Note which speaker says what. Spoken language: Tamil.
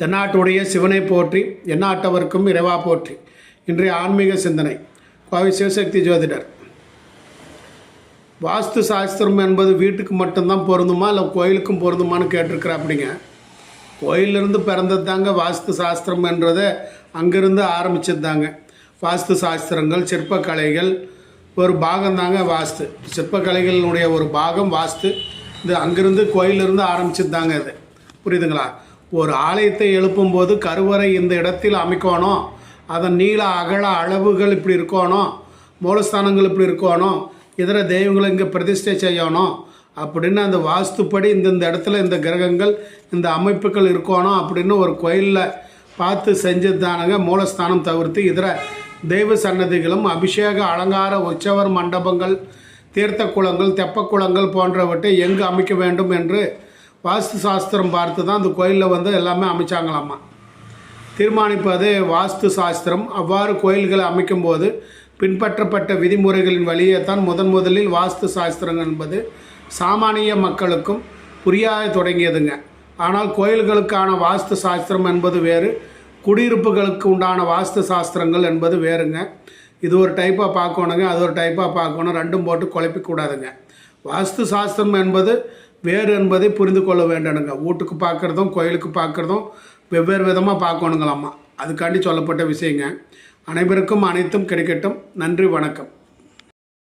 Speaker 1: தென்னாட்டுடைய சிவனை போற்றி எண்ணாட்டவர்க்கும் இறைவா போற்றி. இன்றைய ஆன்மீக சிந்தனை. கோவை சிவசக்தி ஜோதிடர். வாஸ்து சாஸ்திரம் என்பது வீட்டுக்கு மட்டும்தான் பொருந்துமா இல்லை கோயிலுக்கும் பொருந்துமான்னு கேட்டிருக்கிறாப்பிடிங்க. கோயிலிருந்து பிறந்தது தாங்க வாஸ்து சாஸ்திரம் என்றதை அங்கிருந்து ஆரம்பிச்சது தாங்க வாஸ்து சாஸ்திரங்கள் சிற்பக்கலைகள் ஒரு பாகம் தாங்க வாஸ்து. சிற்பக்கலைகளினுடைய ஒரு பாகம் வாஸ்து. இது அங்கிருந்து கோயிலிருந்து ஆரம்பிச்சது தாங்க இது. புரியுதுங்களா? ஒரு ஆலயத்தை எழுப்பும்போது கருவறை இந்த இடத்தில் அமைக்கணும் அதன் நீள அகல அளவுகள் இப்படி இருக்கணும் மூலஸ்தானங்கள் இப்படி இருக்கணும் இதர தெய்வங்களை இங்கே பிரதிஷ்டை செய்யணும் அப்படின்னு அந்த வாஸ்துப்படி இந்தந்த இடத்துல இந்த கிரகங்கள் இந்த அமைப்புகள் இருக்கணும் அப்படின்னு ஒரு கோயிலில் பார்த்து செஞ்சது தானுங்க மூலஸ்தானம் தவிர்த்து இதர தெய்வ சன்னதிகளும் அபிஷேக அலங்கார உற்சவர் மண்டபங்கள் தீர்த்த குளங்கள் தெப்பக்குளங்கள் போன்றவற்றை எங்கு அமைக்க வேண்டும் என்று வாஸ்து சாஸ்திரம் பார்த்து தான் அந்த கோயிலில் வந்து எல்லாமே அமைச்சாங்களாமா. தீர்மானிப்பது வாஸ்து சாஸ்திரம். அவ்வாறு கோயில்களை அமைக்கும்போது பின்பற்றப்பட்ட விதிமுறைகளின் வழியே தான் முதன் முதலில் வாஸ்து சாஸ்திரம் என்பது சாமானிய மக்களுக்கும் புரியாத தொடங்கியதுங்க. ஆனால் கோயில்களுக்கான வாஸ்து சாஸ்திரம் என்பது வேறு குடியிருப்புகளுக்கு உண்டான வாஸ்து சாஸ்திரங்கள் என்பது வேறுங்க. இது ஒரு டைப்பாக பார்க்கணுங்க அது ஒரு டைப்பாக பார்க்கணும் ரெண்டும் போட்டு குழப்பிக்கூடாதுங்க. வாஸ்து சாஸ்திரம் என்பது வேறு என்பதை புரிந்து கொள்ள வேண்டணுங்க வீட்டுக்கு பார்க்குறதும் கோயிலுக்கு பார்க்குறதும் வெவ்வேறு விதமாக பார்க்கணுங்களாம்மா. அதுக்காண்டி சொல்லப்பட்ட விஷயங்க. அனைவருக்கும் அனைத்தும் கிடைக்கட்டும். நன்றி வணக்கம்.